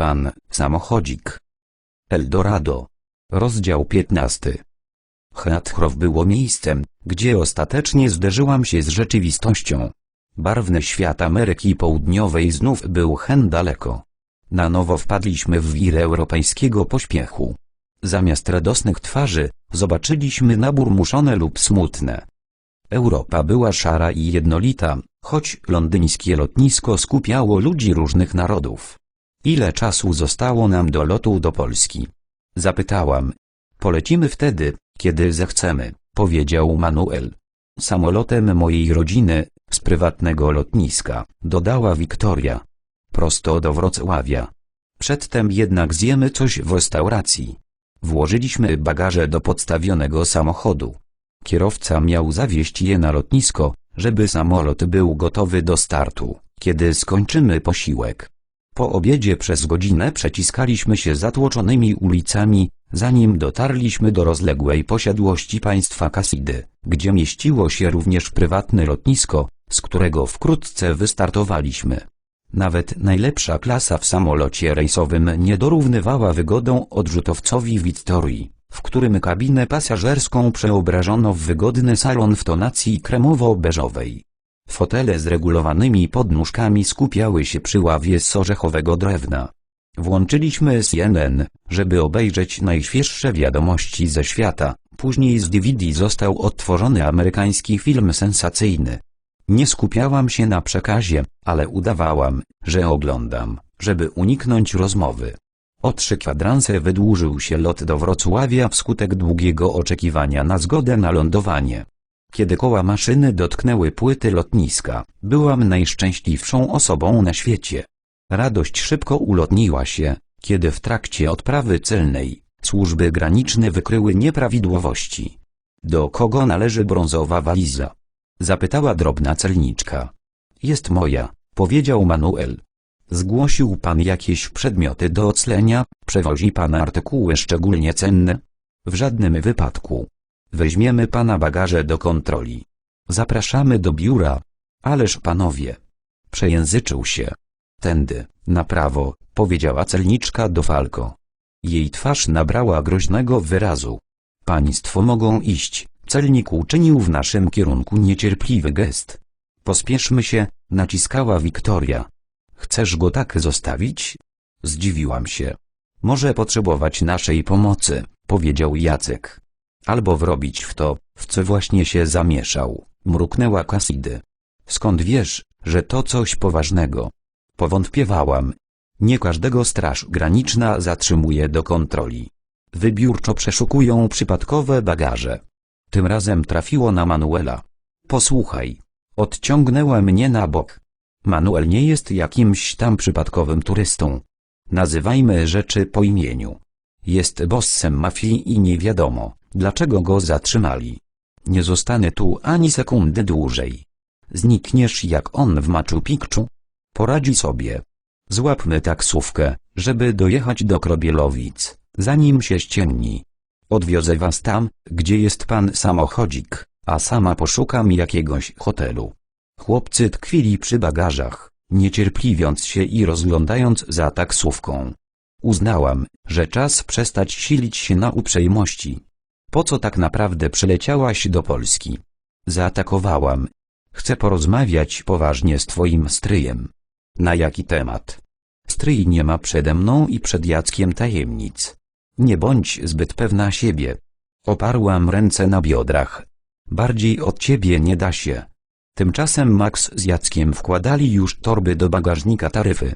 pan samochodzik. Eldorado. Rozdział 15. Heathrow było miejscem, gdzie ostatecznie zderzyłam się z rzeczywistością. Barwny świat Ameryki Południowej znów był hen daleko. Na nowo wpadliśmy w wir europejskiego pośpiechu. Zamiast radosnych twarzy, zobaczyliśmy naburmuszone lub smutne. Europa była szara i jednolita, choć londyńskie lotnisko skupiało ludzi różnych narodów. Ile czasu zostało nam do lotu do Polski? Zapytałam. Polecimy wtedy, kiedy zechcemy, powiedział Manuel. Samolotem mojej rodziny, z prywatnego lotniska, dodała Wiktoria. Prosto do Wrocławia. Przedtem jednak zjemy coś w restauracji. Włożyliśmy bagaże do podstawionego samochodu. Kierowca miał zawieźć je na lotnisko, żeby samolot był gotowy do startu, kiedy skończymy posiłek. Po obiedzie przez godzinę przeciskaliśmy się zatłoczonymi ulicami, zanim dotarliśmy do rozległej posiadłości państwa Kasidy, gdzie mieściło się również prywatne lotnisko, z którego wkrótce wystartowaliśmy. Nawet najlepsza klasa w samolocie rejsowym nie dorównywała wygodą odrzutowcowi Wittorii, w którym kabinę pasażerską przeobrażono w wygodny salon w tonacji kremowo-beżowej. Fotele z regulowanymi podnóżkami skupiały się przy ławie z orzechowego drewna. Włączyliśmy CNN, żeby obejrzeć najświeższe wiadomości ze świata, później z DVD został odtworzony amerykański film sensacyjny. Nie skupiałam się na przekazie, ale udawałam, że oglądam, żeby uniknąć rozmowy. O trzy kwadranse wydłużył się lot do Wrocławia wskutek długiego oczekiwania na zgodę na lądowanie. Kiedy koła maszyny dotknęły płyty lotniska, byłam najszczęśliwszą osobą na świecie. Radość szybko ulotniła się, kiedy w trakcie odprawy celnej, służby graniczne wykryły nieprawidłowości. Do kogo należy brązowa waliza? Zapytała drobna celniczka. Jest moja, powiedział Manuel. Zgłosił pan jakieś przedmioty do oclenia, przewozi pan artykuły szczególnie cenne? W żadnym wypadku. Weźmiemy pana bagaże do kontroli. Zapraszamy do biura. Ależ panowie. Przejęzyczył się. Tędy, na prawo, powiedziała celniczka do Falko. Jej twarz nabrała groźnego wyrazu. Państwo mogą iść, celnik uczynił w naszym kierunku niecierpliwy gest. Pospieszmy się, naciskała Wiktoria. Chcesz go tak zostawić? Zdziwiłam się. Może potrzebować naszej pomocy, powiedział Jacek. Albo wrobić w to, w co właśnie się zamieszał, mruknęła Kasidy. Skąd wiesz, że to coś poważnego? Powątpiewałam. Nie każdego straż graniczna zatrzymuje do kontroli. Wybiórczo przeszukują przypadkowe bagaże. Tym razem trafiło na Manuela. Posłuchaj. Odciągnęła mnie na bok. Manuel nie jest jakimś tam przypadkowym turystą. Nazywajmy rzeczy po imieniu. Jest bossem mafii i nie wiadomo, dlaczego go zatrzymali. Nie zostanę tu ani sekundy dłużej. Znikniesz jak on w Machu Picchu? Poradzi sobie. Złapmy taksówkę, żeby dojechać do Krobielowic, zanim się ściemni. Odwiozę was tam, gdzie jest pan samochodzik, a sama poszukam jakiegoś hotelu. Chłopcy tkwili przy bagażach, niecierpliwiąc się i rozglądając za taksówką. Uznałam, że czas przestać silić się na uprzejmości. Po co tak naprawdę przyleciałaś do Polski? Zaatakowałam. Chcę porozmawiać poważnie z twoim stryjem. Na jaki temat? Stryj nie ma przede mną i przed Jackiem tajemnic. Nie bądź zbyt pewna siebie. Oparłam ręce na biodrach. Bardziej od ciebie nie da się. Tymczasem Max z Jackiem wkładali już torby do bagażnika taryfy.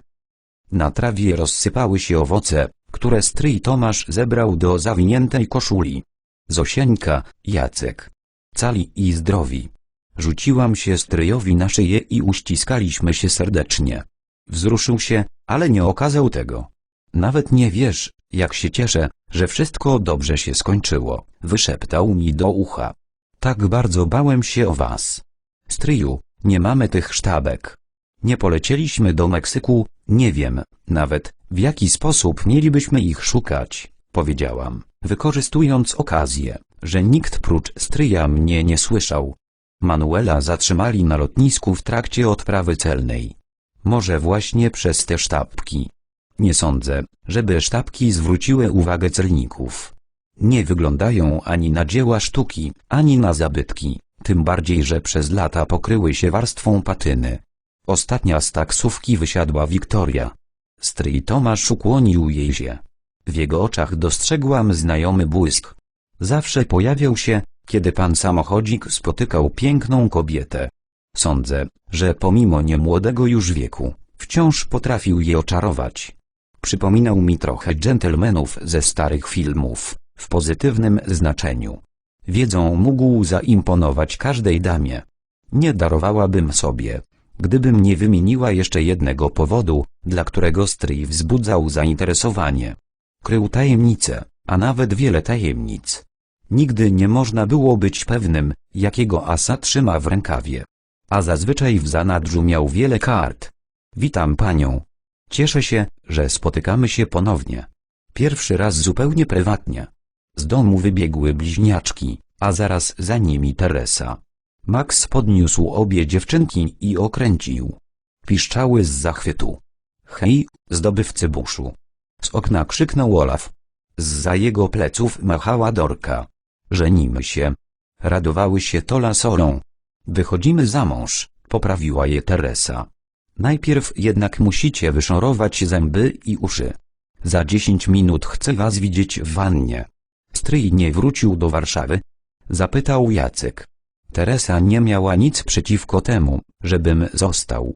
Na trawie rozsypały się owoce, które stryj Tomasz zebrał do zawiniętej koszuli. Zosieńka, Jacek. Cali i zdrowi. Rzuciłam się stryjowi na szyję i uściskaliśmy się serdecznie. Wzruszył się, ale nie okazał tego. Nawet nie wiesz, jak się cieszę, że wszystko dobrze się skończyło, wyszeptał mi do ucha. Tak bardzo bałem się o was. Stryju, nie mamy tych sztabek. Nie polecieliśmy do Meksyku, nie wiem, nawet, w jaki sposób mielibyśmy ich szukać, powiedziałam, wykorzystując okazję, że nikt prócz stryja mnie nie słyszał. Manuela zatrzymali na lotnisku w trakcie odprawy celnej. Może właśnie przez te sztabki. Nie sądzę, żeby sztabki zwróciły uwagę celników. Nie wyglądają ani na dzieła sztuki, ani na zabytki, tym bardziej, że przez lata pokryły się warstwą patyny. Ostatnia z taksówki wysiadła Wiktoria. Stryj Tomasz ukłonił jej się. W jego oczach dostrzegłam znajomy błysk. Zawsze pojawiał się, kiedy pan samochodzik spotykał piękną kobietę. Sądzę, że pomimo niemłodego już wieku, wciąż potrafił je oczarować. Przypominał mi trochę dżentelmenów ze starych filmów, w pozytywnym znaczeniu. Wiedzą mógł zaimponować każdej damie. Nie darowałabym sobie, gdybym nie wymieniła jeszcze jednego powodu, dla którego stryj wzbudzał zainteresowanie. Krył tajemnice, a nawet wiele tajemnic. Nigdy nie można było być pewnym, jakiego asa trzyma w rękawie. A zazwyczaj w zanadrzu miał wiele kart. Witam panią. Cieszę się, że spotykamy się ponownie. Pierwszy raz zupełnie prywatnie. Z domu wybiegły bliźniaczki, a zaraz za nimi Teresa. Max podniósł obie dziewczynki i okręcił. Piszczały z zachwytu. Hej, zdobywcy buszu. Z okna krzyknął Olaf. Zza jego pleców machała Dorka. Żenimy się. Radowały się Tola Sorą. Wychodzimy za mąż, poprawiła je Teresa. Najpierw jednak musicie wyszorować zęby i uszy. Za dziesięć minut chcę was widzieć w wannie. Stryj nie wrócił do Warszawy? Zapytał Jacek. Teresa nie miała nic przeciwko temu, żebym został.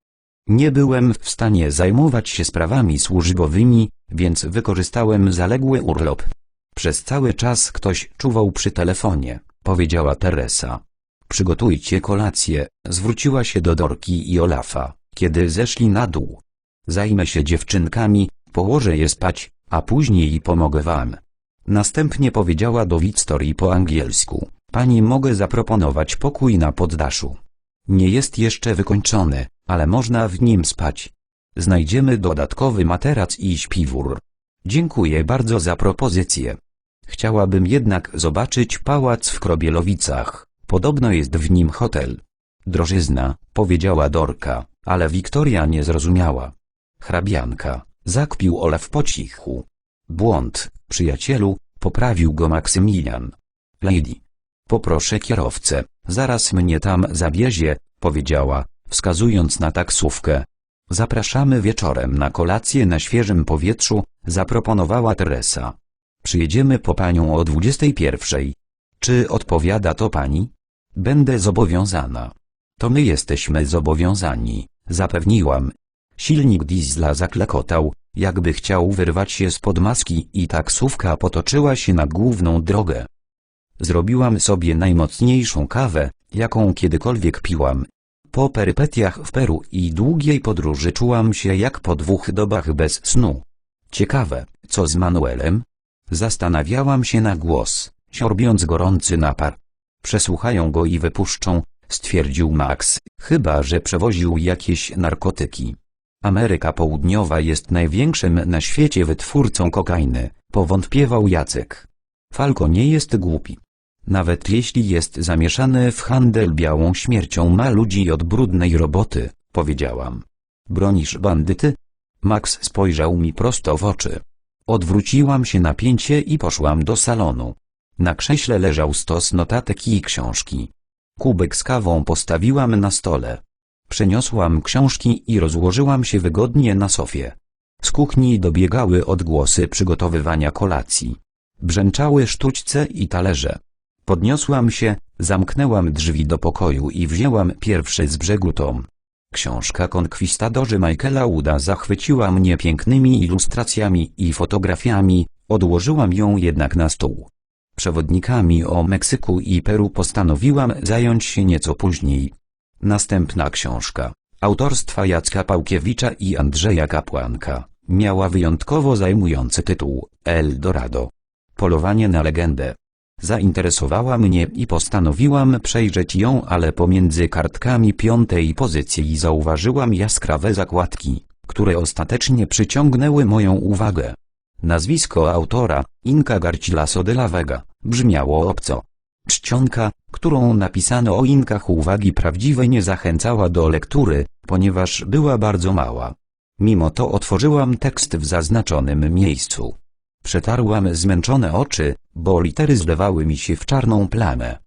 Nie byłem w stanie zajmować się sprawami służbowymi, więc wykorzystałem zaległy urlop. Przez cały czas ktoś czuwał przy telefonie, powiedziała Teresa. Przygotujcie kolację, zwróciła się do Dorki i Olafa, kiedy zeszli na dół. Zajmę się dziewczynkami, położę je spać, a później pomogę wam. Następnie powiedziała do Wiktorii po angielsku. Pani mogę zaproponować pokój na poddaszu. Nie jest jeszcze wykończony, ale można w nim spać. Znajdziemy dodatkowy materac i śpiwór. Dziękuję bardzo za propozycję. Chciałabym jednak zobaczyć pałac w Krobielowicach. Podobno jest w nim hotel. Drożyzna, powiedziała Dorka, ale Wiktoria nie zrozumiała. Hrabianka, zakpił Olaf po cichu. Błąd, przyjacielu, poprawił go Maksymilian. Lady. Poproszę kierowcę, zaraz mnie tam zawiezie, powiedziała, wskazując na taksówkę. Zapraszamy wieczorem na kolację na świeżym powietrzu, zaproponowała Teresa. Przyjedziemy po panią o 21. Czy odpowiada to pani? Będę zobowiązana. To my jesteśmy zobowiązani, zapewniłam. Silnik diesla zaklekotał, jakby chciał wyrwać się spod maski i taksówka potoczyła się na główną drogę. Zrobiłam sobie najmocniejszą kawę, jaką kiedykolwiek piłam. Po perypetiach w Peru i długiej podróży czułam się jak po dwóch dobach bez snu. Ciekawe, co z Manuelem? Zastanawiałam się na głos, siorbiąc gorący napar. Przesłuchają go i wypuszczą, stwierdził Max, chyba że przewoził jakieś narkotyki. Ameryka Południowa jest największym na świecie wytwórcą kokainy, powątpiewał Jacek. Falco nie jest głupi. Nawet jeśli jest zamieszany w handel białą śmiercią ma ludzi od brudnej roboty, powiedziałam. Bronisz bandyty? Max spojrzał mi prosto w oczy. Odwróciłam się na pięcie i poszłam do salonu. Na krześle leżał stos notatek i książki. Kubek z kawą postawiłam na stole. Przeniosłam książki i rozłożyłam się wygodnie na sofie. Z kuchni dobiegały odgłosy przygotowywania kolacji. Brzęczały sztućce i talerze. Podniosłam się, zamknęłam drzwi do pokoju i wzięłam pierwszy z brzegu tom. Książka Konkwistadorzy Michaela Uda zachwyciła mnie pięknymi ilustracjami i fotografiami, odłożyłam ją jednak na stół. Przewodnikami o Meksyku i Peru postanowiłam zająć się nieco później. Następna książka, autorstwa Jacka Pałkiewicza i Andrzeja Kapłanka, miała wyjątkowo zajmujący tytuł El Dorado. Polowanie na legendę. Zainteresowała mnie i postanowiłam przejrzeć ją, ale pomiędzy kartkami piątej pozycji zauważyłam jaskrawe zakładki, które ostatecznie przyciągnęły moją uwagę. Nazwisko autora, Inka Garcilaso de la Vega, brzmiało obco. Czcionka, którą napisano o Inkach uwagi prawdziwej nie zachęcała do lektury, ponieważ była bardzo mała. Mimo to otworzyłam tekst w zaznaczonym miejscu. Przetarłam zmęczone oczy, bo litery zlewały mi się w czarną plamę.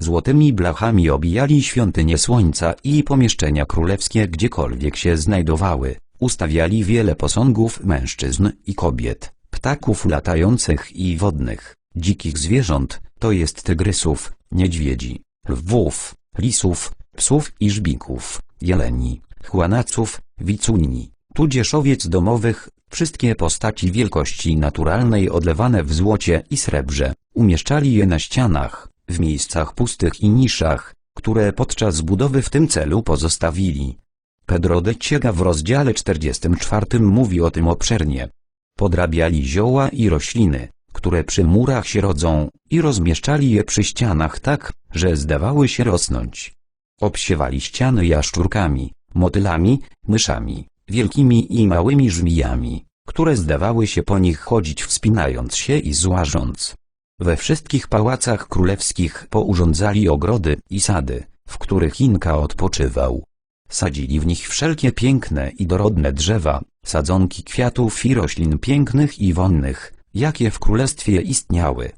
Złotymi blachami obijali świątynie słońca i pomieszczenia królewskie gdziekolwiek się znajdowały. Ustawiali wiele posągów mężczyzn i kobiet, ptaków latających i wodnych, dzikich zwierząt, to jest tygrysów, niedźwiedzi, lwów, lisów, psów i żbików, jeleni, chłanaców, wicuni, tudzież owiec domowych, wszystkie postaci wielkości naturalnej odlewane w złocie i srebrze, umieszczali je na ścianach, w miejscach pustych i niszach, które podczas budowy w tym celu pozostawili. Pedro de Ciega w rozdziale 44 mówi o tym obszernie. Podrabiali zioła i rośliny, które przy murach się rodzą, i rozmieszczali je przy ścianach tak, że zdawały się rosnąć. Obsiewali ściany jaszczurkami, motylami, myszami, wielkimi i małymi żmijami, które zdawały się po nich chodzić wspinając się i złażąc. We wszystkich pałacach królewskich pourządzali ogrody i sady, w których Inka odpoczywał. Sadzili w nich wszelkie piękne i dorodne drzewa, sadzonki kwiatów i roślin pięknych i wonnych, jakie w królestwie istniały.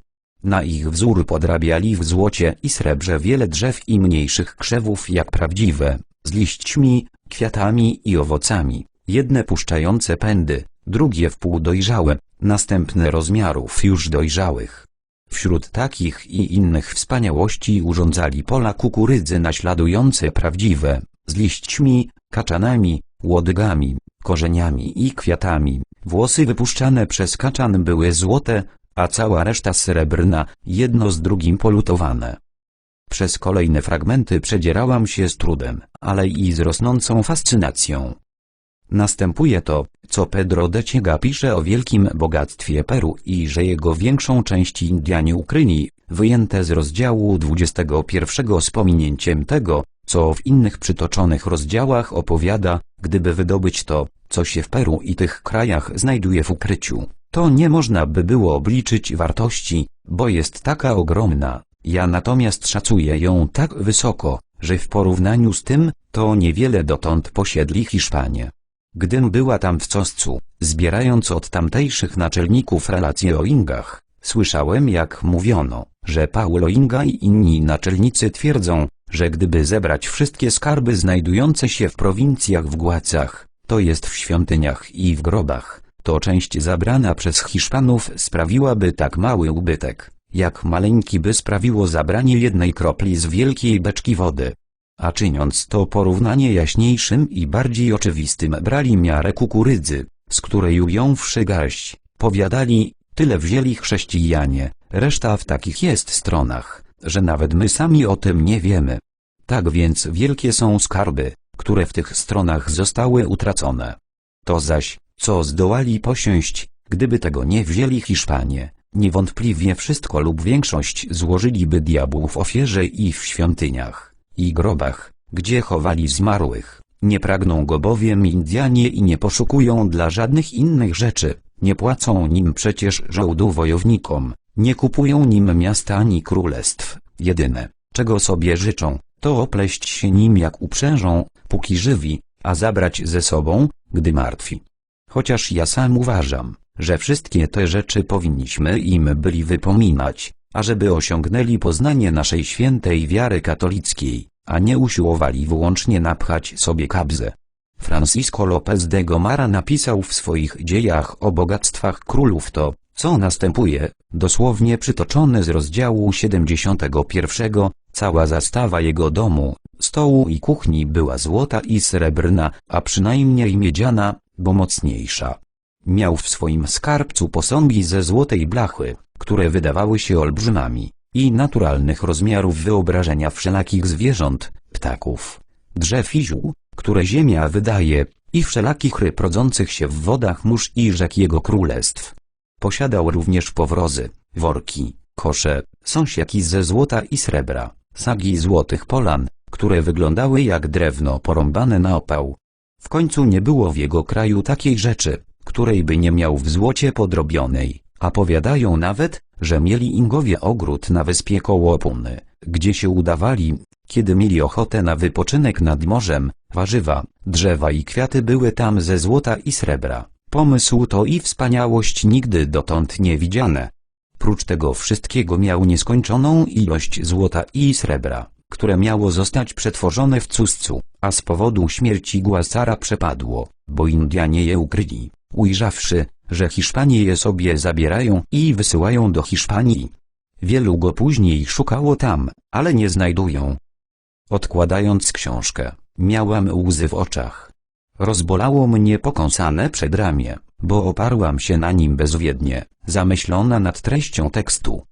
Na ich wzór podrabiali w złocie i srebrze wiele drzew i mniejszych krzewów jak prawdziwe, z liśćmi, kwiatami i owocami, jedne puszczające pędy, drugie wpół dojrzałe, następne rozmiarów już dojrzałych. Wśród takich i innych wspaniałości urządzali pola kukurydzy naśladujące prawdziwe, z liśćmi, kaczanami, łodygami, korzeniami i kwiatami. Włosy wypuszczane przez kaczan były złote, a cała reszta srebrna, jedno z drugim polutowane. Przez kolejne fragmenty przedzierałam się z trudem, ale i z rosnącą fascynacją. Następuje to, co Pedro de Ciega pisze o wielkim bogactwie Peru i że jego większą część Indianie ukryli, wyjęte z rozdziału 21 z pominięciem tego, co w innych przytoczonych rozdziałach opowiada, gdyby wydobyć to, co się w Peru i tych krajach znajduje w ukryciu, to nie można by było obliczyć wartości, bo jest taka ogromna, ja natomiast szacuję ją tak wysoko, że w porównaniu z tym, to niewiele dotąd posiedli Hiszpanie. Gdym była tam w Coscu, zbierając od tamtejszych naczelników relacje o Ingach, słyszałem jak mówiono, że Paulo Inga i inni naczelnicy twierdzą, że gdyby zebrać wszystkie skarby znajdujące się w prowincjach w Głacach, to jest w świątyniach i w grobach, to część zabrana przez Hiszpanów sprawiłaby tak mały ubytek, jak maleńki by sprawiło zabranie jednej kropli z wielkiej beczki wody. A czyniąc to porównanie jaśniejszym i bardziej oczywistym brali miarę kukurydzy, z której ująwszy garść, powiadali, tyle wzięli chrześcijanie, reszta w takich jest stronach, że nawet my sami o tym nie wiemy. Tak więc wielkie są skarby, które w tych stronach zostały utracone. To zaś, co zdołali posiąść, gdyby tego nie wzięli Hiszpanie, niewątpliwie wszystko lub większość złożyliby diabłu w ofierze i w świątyniach, i grobach, gdzie chowali zmarłych. Nie pragną go bowiem Indianie i nie poszukują dla żadnych innych rzeczy, nie płacą nim przecież żołdu wojownikom, nie kupują nim miasta ani królestw, jedyne, czego sobie życzą, to opleść się nim jak uprzężą, póki żywi, a zabrać ze sobą, gdy martwi. Chociaż ja sam uważam, że wszystkie te rzeczy powinniśmy im byli wypominać, ażeby osiągnęli poznanie naszej świętej wiary katolickiej, a nie usiłowali wyłącznie napchać sobie kabzę. Francisco López de Gomara napisał w swoich dziejach o bogactwach królów to, co następuje, dosłownie przytoczone z rozdziału 71, cała zastawa jego domu, stołu i kuchni była złota i srebrna, a przynajmniej miedziana, bo mocniejsza. Miał w swoim skarbcu posągi ze złotej blachy, które wydawały się olbrzymami, i naturalnych rozmiarów wyobrażenia wszelakich zwierząt, ptaków, drzew i ziół, które ziemia wydaje, i wszelakich ryb rodzących się w wodach mórz i rzek jego królestw. Posiadał również powrozy, worki, kosze, sąsiaki ze złota i srebra, sagi złotych polan, które wyglądały jak drewno porąbane na opał. W końcu nie było w jego kraju takiej rzeczy, której by nie miał w złocie podrobionej, a powiadają nawet, że mieli Ingowie ogród na wyspie koło Puny, gdzie się udawali, kiedy mieli ochotę na wypoczynek nad morzem, warzywa, drzewa i kwiaty były tam ze złota i srebra. Pomysł to i wspaniałość nigdy dotąd nie widziane. Prócz tego wszystkiego miał nieskończoną ilość złota i srebra, które miało zostać przetworzone w cuscu, a z powodu śmierci Guasara przepadło, bo Indianie je ukryli, ujrzawszy, że Hiszpanie je sobie zabierają i wysyłają do Hiszpanii. Wielu go później szukało tam, ale nie znajdują. Odkładając książkę, miałam łzy w oczach. Rozbolało mnie pokąsane przedramię, bo oparłam się na nim bezwiednie, zamyślona nad treścią tekstu.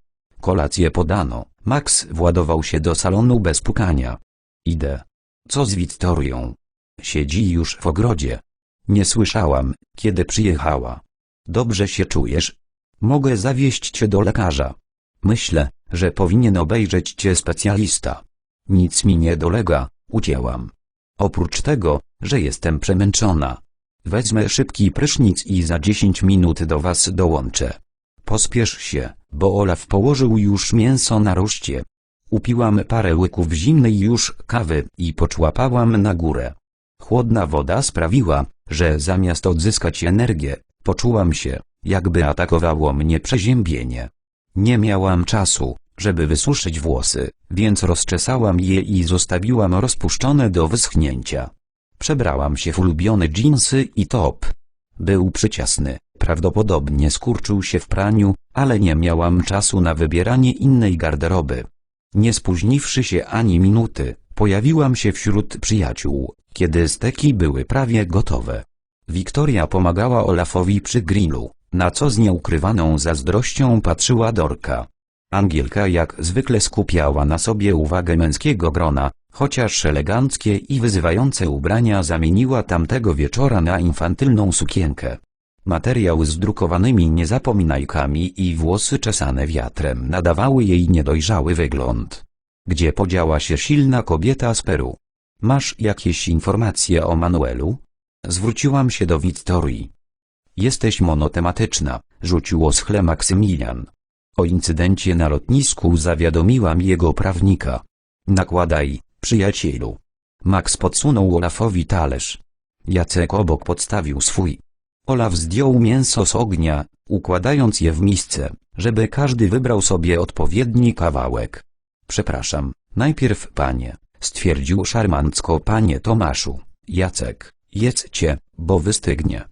Kolację podano, Max władował się do salonu bez pukania. Idę. Co z Wiktorią? Siedzi już w ogrodzie. Nie słyszałam, kiedy przyjechała. Dobrze się czujesz? Mogę zawieźć cię do lekarza. Myślę, że powinien obejrzeć cię specjalista. Nic mi nie dolega, ucięłam. Oprócz tego, że jestem przemęczona. Wezmę szybki prysznic i za 10 minut do was dołączę. Pospiesz się, bo Olaf położył już mięso na ruszcie. Upiłam parę łyków zimnej już kawy i poczłapałam na górę. Chłodna woda sprawiła, że zamiast odzyskać energię, poczułam się, jakby atakowało mnie przeziębienie. Nie miałam czasu, żeby wysuszyć włosy, więc rozczesałam je i zostawiłam rozpuszczone do wyschnięcia. Przebrałam się w ulubione dżinsy i top. Był przyciasny, prawdopodobnie skurczył się w praniu, ale nie miałam czasu na wybieranie innej garderoby. Nie spóźniwszy się ani minuty, pojawiłam się wśród przyjaciół, kiedy steki były prawie gotowe. Wiktoria pomagała Olafowi przy grillu, na co z nieukrywaną zazdrością patrzyła Dorka. Angielka jak zwykle skupiała na sobie uwagę męskiego grona, chociaż eleganckie i wyzywające ubrania zamieniła tamtego wieczora na infantylną sukienkę. Materiał z drukowanymi niezapominajkami i włosy czesane wiatrem nadawały jej niedojrzały wygląd. Gdzie podziała się silna kobieta z Peru? Masz jakieś informacje o Manuelu? Zwróciłam się do Wiktorii. Jesteś monotematyczna, rzucił oschle Maksymilian. O incydencie na lotnisku zawiadomiłam jego prawnika. Nakładaj, przyjacielu. Max podsunął Olafowi talerz. Jacek obok podstawił swój. Olaf zdjął mięso z ognia, układając je w misce, żeby każdy wybrał sobie odpowiedni kawałek. Przepraszam, najpierw panie, stwierdził szarmancko panie Tomaszu. Jacek, jedzcie, bo wystygnie.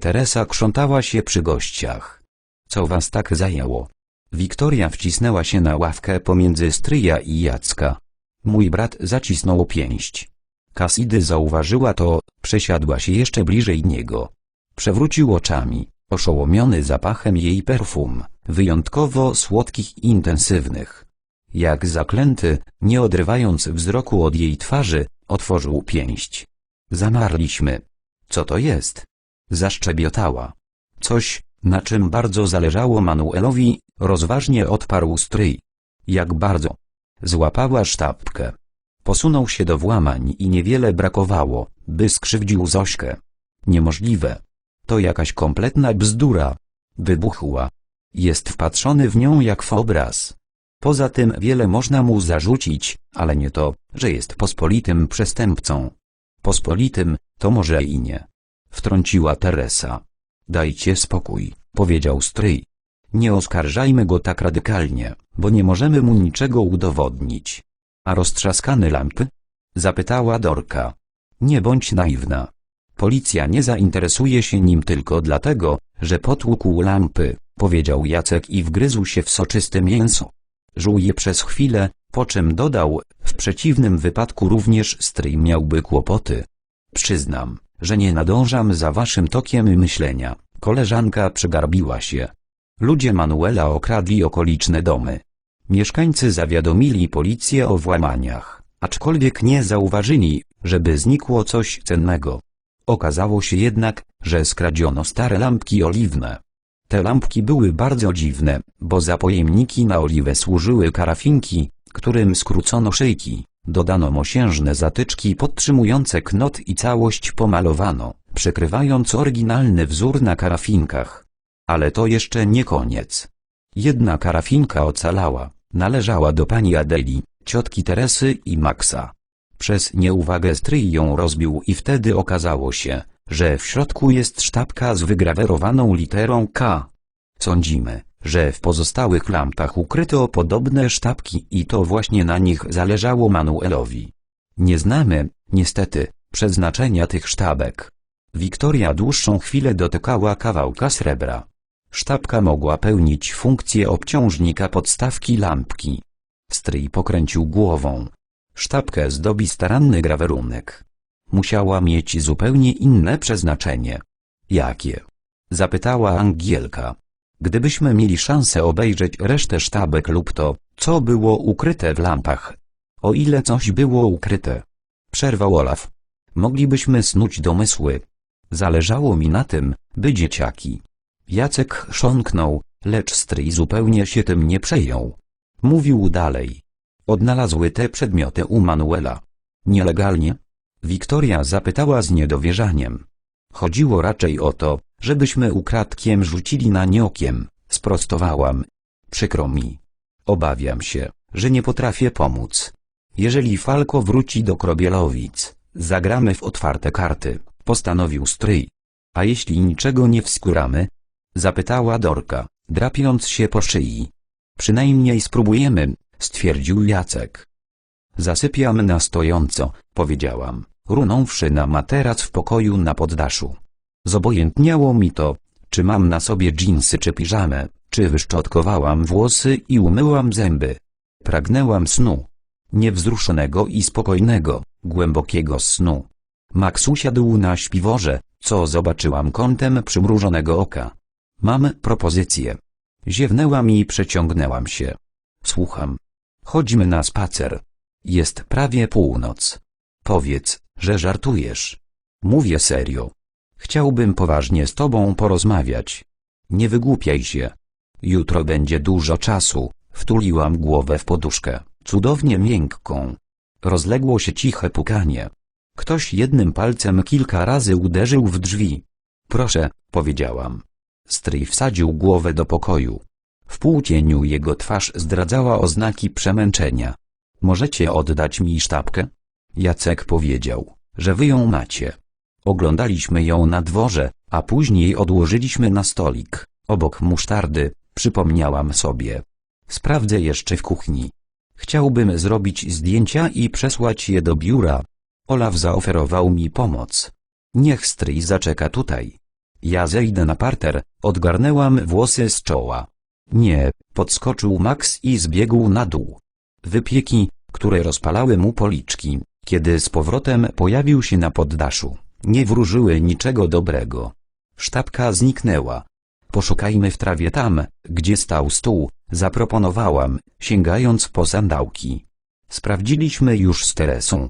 Teresa krzątała się przy gościach. Co was tak zajęło? Wiktoria wcisnęła się na ławkę pomiędzy stryja i Jacka. Mój brat zacisnął pięść. Kasidy zauważyła to, przesiadła się jeszcze bliżej niego. Przewrócił oczami, oszołomiony zapachem jej perfum, wyjątkowo słodkich i intensywnych. Jak zaklęty, nie odrywając wzroku od jej twarzy, otworzył pięść. Zamarliśmy. Co to jest? Zaszczebiotała. Coś, na czym bardzo zależało Manuelowi, rozważnie odparł stryj. Jak bardzo? Złapała sztabkę. Posunął się do włamań i niewiele brakowało, by skrzywdził Zośkę. Niemożliwe. To jakaś kompletna bzdura. Wybuchła. Jest wpatrzony w nią jak w obraz. Poza tym wiele można mu zarzucić, ale nie to, że jest pospolitym przestępcą. Pospolitym, to może i nie. Wtrąciła Teresa. Dajcie spokój, powiedział stryj. Nie oskarżajmy go tak radykalnie, bo nie możemy mu niczego udowodnić. A roztrzaskane lampy? Zapytała Dorka. Nie bądź naiwna. Policja nie zainteresuje się nim tylko dlatego, że potłukł lampy, powiedział Jacek i wgryzł się w soczyste mięso. Żuł je przez chwilę, po czym dodał, w przeciwnym wypadku również stryj miałby kłopoty. Przyznam, że nie nadążam za waszym tokiem myślenia. Koleżanka przygarbiła się. Ludzie Manuela okradli okoliczne domy. Mieszkańcy zawiadomili policję o włamaniach, aczkolwiek nie zauważyli, żeby znikło coś cennego. Okazało się jednak, że skradziono stare lampki oliwne. Te lampki były bardzo dziwne, bo za pojemniki na oliwę służyły karafinki, którym skrócono szyjki, dodano mosiężne zatyczki podtrzymujące knot i całość pomalowano, przykrywając oryginalny wzór na karafinkach. Ale to jeszcze nie koniec. Jedna karafinka ocalała, należała do pani Adeli, ciotki Teresy i Maxa. Przez nieuwagę stryj ją rozbił i wtedy okazało się, że w środku jest sztabka z wygrawerowaną literą K. Sądzimy, że w pozostałych lampach ukryto podobne sztabki i to właśnie na nich zależało Manuelowi. Nie znamy, niestety, przeznaczenia tych sztabek. Wiktoria dłuższą chwilę dotykała kawałka srebra. Sztabka mogła pełnić funkcję obciążnika podstawki lampki. Stryj pokręcił głową. Sztabkę zdobi staranny grawerunek. Musiała mieć zupełnie inne przeznaczenie. Jakie? Zapytała Angielka. Gdybyśmy mieli szansę obejrzeć resztę sztabek lub to, co było ukryte w lampach. O ile coś było ukryte. Przerwał Olaf. Moglibyśmy snuć domysły. Zależało mi na tym, by dzieciaki. Jacek chrząknął, lecz stryj zupełnie się tym nie przejął. Mówił dalej. Odnalazły te przedmioty u Manuela. Nielegalnie? Wiktoria zapytała z niedowierzaniem. Chodziło raczej o to, żebyśmy ukradkiem rzucili na nie okiem, sprostowałam. Przykro mi. Obawiam się, że nie potrafię pomóc. Jeżeli Falko wróci do Krobielowic, zagramy w otwarte karty, postanowił stryj. A jeśli niczego nie wskóramy? Zapytała Dorka, drapiąc się po szyi. Przynajmniej spróbujemy, stwierdził Jacek. Zasypiam na stojąco, powiedziałam, runąwszy na materac w pokoju na poddaszu. Zobojętniało mi to, czy mam na sobie dżinsy czy piżamę, czy wyszczotkowałam włosy i umyłam zęby. Pragnęłam snu. Niewzruszonego i spokojnego, głębokiego snu. Max usiadł na śpiworze, co zobaczyłam kątem przymrużonego oka. Mam propozycję. Ziewnęłam i przeciągnęłam się. Słucham. Chodźmy na spacer. Jest prawie północ. Powiedz, że żartujesz. Mówię serio. Chciałbym poważnie z tobą porozmawiać. Nie wygłupiaj się. Jutro będzie dużo czasu. Wtuliłam głowę w poduszkę, cudownie miękką. Rozległo się ciche pukanie. Ktoś jednym palcem kilka razy uderzył w drzwi. Proszę, powiedziałam. Stryj wsadził głowę do pokoju. W półcieniu jego twarz zdradzała oznaki przemęczenia. Możecie oddać mi sztabkę? Jacek powiedział, że wy ją macie. Oglądaliśmy ją na dworze, a później odłożyliśmy na stolik, obok musztardy, przypomniałam sobie. Sprawdzę jeszcze w kuchni. Chciałbym zrobić zdjęcia i przesłać je do biura. Olaf zaoferował mi pomoc. Niech stryj zaczeka tutaj. Ja zejdę na parter, odgarnęłam włosy z czoła. Nie, podskoczył Max i zbiegł na dół. Wypieki, które rozpalały mu policzki, kiedy z powrotem pojawił się na poddaszu, nie wróżyły niczego dobrego. Sztabka zniknęła. Poszukajmy w trawie tam, gdzie stał stół, zaproponowałam, sięgając po sandałki. Sprawdziliśmy już z Teresą.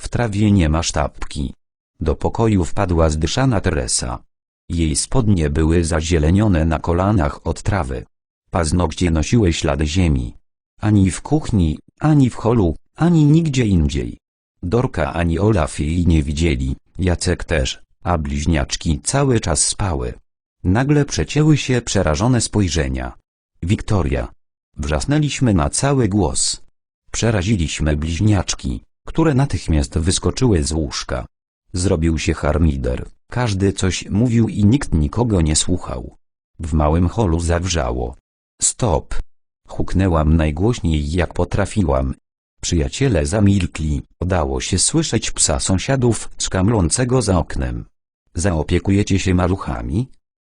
W trawie nie ma sztabki. Do pokoju wpadła zdyszana Teresa. Jej spodnie były zazielenione na kolanach od trawy. Paznokcie nosiły ślady ziemi. Ani w kuchni, ani w holu, ani nigdzie indziej. Dorka ani Olaf jej nie widzieli, Jacek też, a bliźniaczki cały czas spały. Nagle przecięły się przerażone spojrzenia. Wiktoria. Wrzasnęliśmy na cały głos. Przeraziliśmy bliźniaczki, które natychmiast wyskoczyły z łóżka. Zrobił się harmider, każdy coś mówił i nikt nikogo nie słuchał. W małym holu zawrzało. Stop! Huknęłam najgłośniej jak potrafiłam. Przyjaciele zamilkli, udało się słyszeć psa sąsiadów skamlącego za oknem. Zaopiekujecie się maluchami?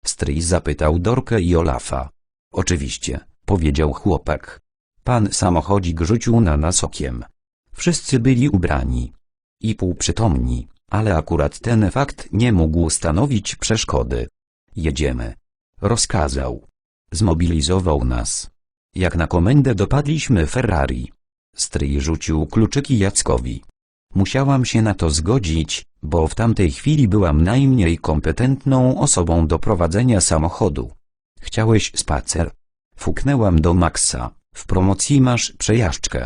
Stryj zapytał Dorkę i Olafa. Oczywiście, powiedział chłopak. Pan samochodzik rzucił na nas okiem. Wszyscy byli ubrani i półprzytomni, ale akurat ten fakt nie mógł stanowić przeszkody. Jedziemy. Rozkazał. Zmobilizował nas. Jak na komendę dopadliśmy Ferrari. Stryj rzucił kluczyki Jackowi. Musiałam się na to zgodzić, bo w tamtej chwili byłam najmniej kompetentną osobą do prowadzenia samochodu. Chciałeś spacer? Fuknęłam do Maxa. W promocji masz przejażdżkę.